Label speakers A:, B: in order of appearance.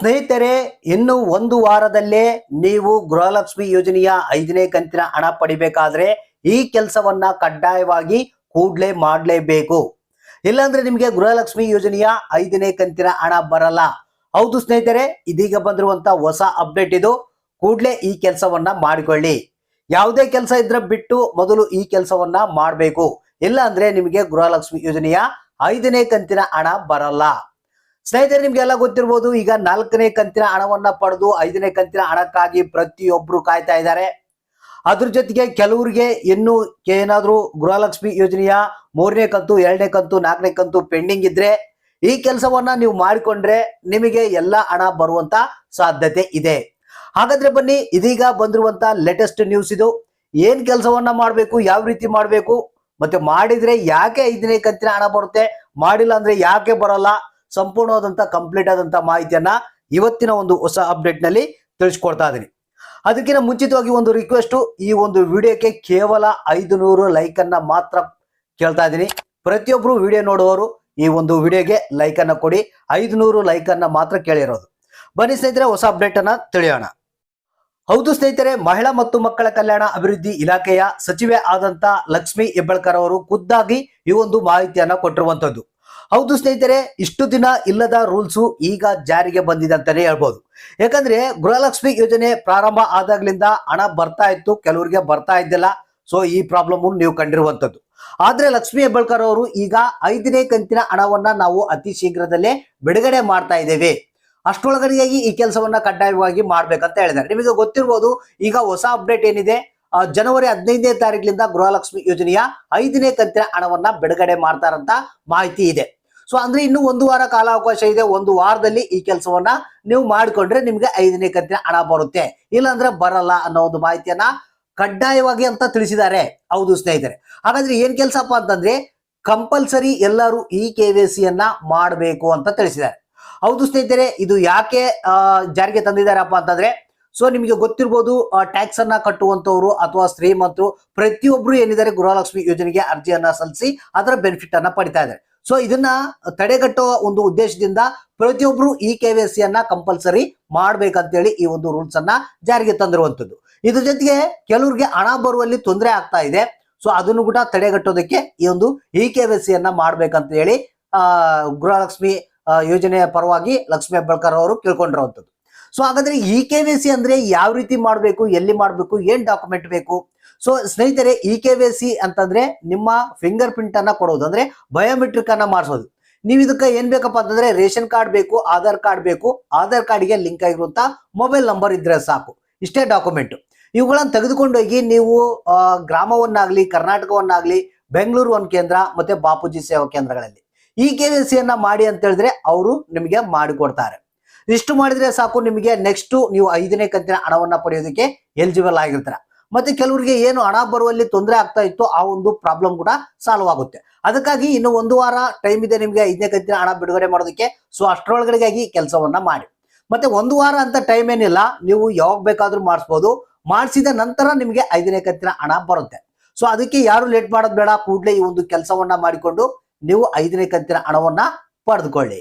A: ಸ್ನೇಹಿತರೆ, ಇನ್ನು ಒಂದು ವಾರದಲ್ಲೇ ನೀವು ಗೃಹಲಕ್ಷ್ಮಿ ಯೋಜನೆಯ ಐದನೇ ಕಂತಿನ ಹಣ ಪಡಿಬೇಕಾದ್ರೆ ಈ ಕೆಲಸವನ್ನ ಕಡ್ಡಾಯವಾಗಿ ಕೂಡ್ಲೇ ಮಾಡಲೇಬೇಕು. ಇಲ್ಲಾಂದ್ರೆ ನಿಮಗೆ ಗೃಹಲಕ್ಷ್ಮಿ ಯೋಜನೆಯ ಐದನೇ ಕಂತಿನ ಹಣ ಬರಲ್ಲ. ಹೌದು ಸ್ನೇಹಿತರೆ, ಇದೀಗ ಬಂದಿರುವಂತ ಹೊಸ ಅಪ್ಡೇಟ್ ಇದು. ಕೂಡ್ಲೇ ಈ ಕೆಲಸವನ್ನ ಮಾಡಿಕೊಳ್ಳಿ. ಯಾವುದೇ ಕೆಲಸ ಇದ್ರ ಬಿಟ್ಟು ಮೊದಲು ಈ ಕೆಲಸವನ್ನ ಮಾಡಬೇಕು. ಇಲ್ಲ ಅಂದ್ರೆ ನಿಮಗೆ ಗೃಹಲಕ್ಷ್ಮಿ ಯೋಜನೆಯ ಐದನೇ ಕಂತಿನ ಹಣ ಬರಲ್ಲ. ಸ್ನೇಹಿತರೆ ನಿಮ್ಗೆಲ್ಲ ಗೊತ್ತಿರ್ಬೋದು, ಈಗ ನಾಲ್ಕನೇ ಕಂತಿನ ಹಣವನ್ನ ಪಡೆದು ಐದನೇ ಕಂತಿನ ಹಣಕ್ಕಾಗಿ ಪ್ರತಿಯೊಬ್ರು ಕಾಯ್ತಾ ಇದ್ದಾರೆ. ಅದ್ರ ಜೊತೆಗೆ ಕೆಲವರಿಗೆ ಇನ್ನು ಏನಾದ್ರೂ ಗೃಹಲಕ್ಷ್ಮಿ ಯೋಜನೆಯ ಮೂರನೇ ಕಂತು, ಎರಡನೇ ಕಂತು, ನಾಲ್ಕನೇ ಕಂತು ಪೆಂಡಿಂಗ್ ಇದ್ರೆ, ಈ ಕೆಲಸವನ್ನ ನೀವು ಮಾಡಿಕೊಂಡ್ರೆ ನಿಮಗೆ ಎಲ್ಲ ಹಣ ಬರುವಂತ ಸಾಧ್ಯತೆ ಇದೆ. ಹಾಗಾದ್ರೆ ಬನ್ನಿ, ಇದೀಗ ಬಂದಿರುವಂತ ಲೇಟೆಸ್ಟ್ ನ್ಯೂಸ್ ಇದು. ಏನ್ ಕೆಲಸವನ್ನ ಮಾಡಬೇಕು, ಯಾವ ರೀತಿ ಮಾಡಬೇಕು, ಮತ್ತೆ ಮಾಡಿದ್ರೆ ಯಾಕೆ ಐದನೇ ಕಂತಿನ ಹಣ ಬರುತ್ತೆ, ಮಾಡಿಲ್ಲ ಅಂದ್ರೆ ಯಾಕೆ ಬರಲ್ಲ ಸಂಪೂರ್ಣವಾದಂತ ಕಂಪ್ಲೀಟ್ ಆದಂತ ಮಾಹಿತಿಯನ್ನ ಇವತ್ತಿನ ಒಂದು ಹೊಸ ಅಪ್ಡೇಟ್ನಲ್ಲಿ ತಿಳಿಸ್ಕೊಡ್ತಾ ಇದ್ದೀನಿ ಅದಕ್ಕಿಂತ ಮುಂಚಿತವಾಗಿ ಒಂದು ರಿಕ್ವೆಸ್ಟ್ ಈ ಒಂದು ವಿಡಿಯೋಕ್ಕೆ ಕೇವಲ ಐದು ನೂರು ಮಾತ್ರ ಕೇಳ್ತಾ ಇದ್ದೀನಿ ಪ್ರತಿಯೊಬ್ರು ವಿಡಿಯೋ ನೋಡುವವರು ಈ ಒಂದು ವಿಡಿಯೋಗೆ ಲೈಕ್ ಕೊಡಿ ಐದು ನೂರು ಮಾತ್ರ ಕೇಳಿರೋದು. ಬನ್ನಿ ಸ್ನೇಹಿತರೆ, ಹೊಸ ಅಪ್ಡೇಟ್ ಅನ್ನ ತಿಳಿಯೋಣ. ಹೌದು ಸ್ನೇಹಿತರೆ, ಮಹಿಳಾ ಮತ್ತು ಮಕ್ಕಳ ಕಲ್ಯಾಣ ಅಭಿವೃದ್ಧಿ ಇಲಾಖೆಯ ಸಚಿವೆ ಆದಂತ ಲಕ್ಷ್ಮಿ ಹೆಬ್ಬಳ್ಕರ್ ಅವರು ಖುದ್ದಾಗಿ ಈ ಒಂದು ಮಾಹಿತಿಯನ್ನ ಕೊಟ್ಟಿರುವಂತದ್ದು. ಹೌದು ಸ್ನೇಹಿತರೆ, ಇಷ್ಟು ದಿನ ಇಲ್ಲದ ರೂಲ್ಸು ಈಗ ಜಾರಿಗೆ ಬಂದಿದೆ ಅಂತಾನೆ ಹೇಳ್ಬೋದು. ಯಾಕಂದ್ರೆ ಗೃಹಲಕ್ಷ್ಮಿ ಯೋಜನೆ ಪ್ರಾರಂಭ ಆದಾಗ್ಲಿಂದ ಹಣ ಬರ್ತಾ ಇತ್ತು, ಕೆಲವರಿಗೆ ಬರ್ತಾ ಇದ್ದಿಲ್ಲ. ಸೊ, ಈ ಪ್ರಾಬ್ಲಮ್ ನೀವು ಕಂಡಿರುವಂಥದ್ದು. ಆದ್ರೆ ಲಕ್ಷ್ಮಿ ಹೆಬ್ಬಳ್ಕರ್ ಅವರು ಈಗ ಐದನೇ ಕಂತಿನ ಹಣವನ್ನ ನಾವು ಅತಿ ಶೀಘ್ರದಲ್ಲೇ ಬಿಡುಗಡೆ ಮಾಡ್ತಾ ಇದ್ದೇವೆ. ಅಷ್ಟೊಳಗಡೆಯಾಗಿ ಈ ಕೆಲಸವನ್ನ ಕಡ್ಡಾಯವಾಗಿ ಮಾಡ್ಬೇಕಂತ ಹೇಳಿದ್ದಾರೆ. ನಿಮಗೆ ಗೊತ್ತಿರ್ಬೋದು, ಈಗ ಹೊಸ ಅಪ್ಡೇಟ್ ಏನಿದೆ? ಜನವರಿ ಹದಿನೈದನೇ ತಾರೀಕಿನಿಂದ ಗೃಹಲಕ್ಷ್ಮಿ ಯೋಜನೆಯ ಐದನೇ ಕಂತಿನ ಹಣವನ್ನ ಬಿಡುಗಡೆ ಮಾಡ್ತಾರಂತ ಮಾಹಿತಿ ಇದೆ. ಸೊ ಅಂದ್ರೆ ಇನ್ನು ಒಂದು ವಾರ ಕಾಲಾವಕಾಶ ಇದೆ, ಒಂದು ವಾರದಲ್ಲಿ ಈ ಕೆಲಸವನ್ನ ನೀವು ಮಾಡಿಕೊಂಡ್ರೆ ನಿಮ್ಗೆ ಐದನೇ ಕಂತಿನ ಹಣ ಬರುತ್ತೆ. ಇಲ್ಲಾಂದ್ರೆ ಬರಲ್ಲ ಅನ್ನೋ ಒಂದು ಮಾಹಿತಿಯನ್ನ ಕಡ್ಡಾಯವಾಗಿ ಅಂತ ತಿಳಿಸಿದ್ದಾರೆ. ಹೌದು ಸ್ನೇಹಿತರೆ. ಹಾಗಾದ್ರೆ ಏನ್ ಕೆಲಸಪ್ಪ ಅಂತಂದ್ರೆ ಕಂಪಲ್ಸರಿ ಎಲ್ಲರೂ ಈ ಕೆ ವಿ ಸಿಯನ್ನ ಮಾಡಬೇಕು ಅಂತ ತಿಳಿಸಿದ್ದಾರೆ. ಹೌದು ಸ್ನೇಹಿತರೆ, ಇದು ಯಾಕೆ ಜಾರಿಗೆ ತಂದಿದ್ದಾರಪ್ಪ ಅಂತಂದ್ರೆ, ಸೊ, ನಿಮಗೆ ಗೊತ್ತಿರ್ಬೋದು ಟ್ಯಾಕ್ಸ್ ಅನ್ನ ಕಟ್ಟುವಂತವ್ರು ಅಥವಾ ಶ್ರೀಮಂತರು ಪ್ರತಿಯೊಬ್ರು ಏನಿದ್ದಾರೆ ಗೃಹಲಕ್ಷ್ಮಿ ಯೋಜನೆಗೆ ಅರ್ಜಿಯನ್ನ ಸಲ್ಲಿಸಿ ಅದರ ಬೆನಿಫಿಟ್ ಅನ್ನ ಪಡಿತಾ ಇದ್ದಾರೆ. ಸೊ ಇದನ್ನ ತಡೆಗಟ್ಟುವ ಒಂದು ಉದ್ದೇಶದಿಂದ ಪ್ರತಿಯೊಬ್ರು ಇ ಕೆ ವಿ ಸಿ ಅನ್ನ ಕಂಪಲ್ಸರಿ ಮಾಡ್ಬೇಕಂತೇಳಿ ಈ ಒಂದು ರೂಲ್ಸ್ ಅನ್ನ ಜಾರಿಗೆ ತಂದಿರುವಂತದ್ದು ಇದ್ರ ಜೊತೆಗೆ ಕೆಲವ್ರಿಗೆ ಹಣ ಬರುವಲ್ಲಿ ತೊಂದರೆ ಆಗ್ತಾ ಇದೆ. ಸೊ ಅದನ್ನು ಕೂಡ ತಡೆಗಟ್ಟೋದಕ್ಕೆ ಈ ಒಂದು ಇ ಕೆ ವಿ ಸಿ ಅನ್ನ ಮಾಡ್ಬೇಕಂತ ಹೇಳಿ ಆ, ಗೃಹಲಕ್ಷ್ಮಿ ಯೋಜನೆಯ ಪರವಾಗಿ ಲಕ್ಷ್ಮಿ ಹೆಬ್ಬಾಳ್ಕರ್ ಅವರು ಕೇಳ್ಕೊಂಡಿರುವಂತದ್ದು ಸೊ ಹಾಗಾದ್ರೆ ಇ ಕೆ ವಿ ಸಿ ಅಂದ್ರೆ ಯಾವ ರೀತಿ ಮಾಡಬೇಕು, ಎಲ್ಲಿ ಮಾಡಬೇಕು, ಏನ್ ಡಾಕ್ಯುಮೆಂಟ್ ಬೇಕು? ಸೊ ಸ್ನೇಹಿತರೆ ಇ ಕೆ ವಿ ಸಿ ಅಂತಂದ್ರೆ ನಿಮ್ಮ ಫಿಂಗರ್ ಪ್ರಿಂಟ್ ಅನ್ನ ಕೊಡೋದು. ಅಂದ್ರೆ ಬಯೋಮೆಟ್ರಿಕ್ ಅನ್ನ ಮಾಡಿಸೋದು. ನೀವು ಇದಕ್ಕೆ ಏನ್ ಬೇಕಪ್ಪ ಅಂತಂದ್ರೆ ರೇಷನ್ ಕಾರ್ಡ್ ಬೇಕು, ಆಧಾರ್ ಕಾರ್ಡ್ ಬೇಕು. ಆಧಾರ್ ಕಾರ್ಡ್ಗೆ ಲಿಂಕ್ ಆಗಿರುವಂತ ಮೊಬೈಲ್ ನಂಬರ್ ಇದ್ರೆ ಸಾಕು. ಇಷ್ಟೇ ಡಾಕ್ಯುಮೆಂಟ್. ಇವುಗಳನ್ನ ತೆಗೆದುಕೊಂಡೋಗಿ ನೀವು ಗ್ರಾಮವನ್ನಾಗ್ಲಿ, ಕರ್ನಾಟಕವನ್ನಾಗ್ಲಿ, ಬೆಂಗಳೂರು ಒಂದು ಕೇಂದ್ರ ಮತ್ತೆ ಬಾಪೂಜಿ ಸೇವಾ ಕೇಂದ್ರಗಳಲ್ಲಿ. ಇ ಕೆ ವಿ ಸಿಯನ್ನ ಮಾಡಿ ಅಂತ ಹೇಳಿದ್ರೆ ಅವರು ನಿಮಗೆ ಮಾಡಿಕೊಡ್ತಾರೆ ಇಷ್ಟು ಮಾಡಿದ್ರೆ ಸಾಕು, ನಿಮಗೆ ನೆಕ್ಸ್ಟ್ ನೀವು ಐದನೇ ಕಂತಿನ ಹಣವನ್ನ ಪಡೆಯೋದಕ್ಕೆ ಎಲಿಜಿಬಲ್ ಆಗಿರ್ತಾರೆ. ಮತ್ತೆ ಕೆಲವರಿಗೆ ಏನು ಹಣ ಬರುವಲ್ಲಿ ತೊಂದರೆ ಆಗ್ತಾ ಇತ್ತು ಆ ಒಂದು ಪ್ರಾಬ್ಲಮ್ ಕೂಡ ಸಾಲ್ವ್ ಆಗುತ್ತೆ. ಅದಕ್ಕಾಗಿ ಇನ್ನು ಒಂದು ವಾರ ಟೈಮ್ ಇದೆ ನಿಮಗೆ ಐದನೇ ಕಂತಿನ ಹಣ ಬಿಡುಗಡೆ ಮಾಡೋದಕ್ಕೆ. ಸೊ ಅಷ್ಟರೊಳಗಡೆಗಾಗಿ ಕೆಲಸವನ್ನ ಮಾಡಿ. ಮತ್ತೆ ಒಂದು ವಾರ ಅಂತ ಟೈಮ್ ಏನಿಲ್ಲ, ನೀವು ಯಾವಾಗ ಬೇಕಾದ್ರೂ ಮಾಡಿಸ್ಬೋದು. ಮಾಡಿಸಿದ ನಂತರ ನಿಮಗೆ ಐದನೇ ಕಂತಿನ ಹಣ ಬರುತ್ತೆ. ಸೊ ಅದಕ್ಕೆ ಯಾರು ಲೇಟ್ ಮಾಡೋದು ಬೇಡ, ಕೂಡಲೇ ಈ ಒಂದು ಕೆಲಸವನ್ನ ಮಾಡಿಕೊಂಡು ನೀವು ಐದನೇ ಕಂತಿನ ಹಣವನ್ನ ಪಡೆದುಕೊಳ್ಳಿ.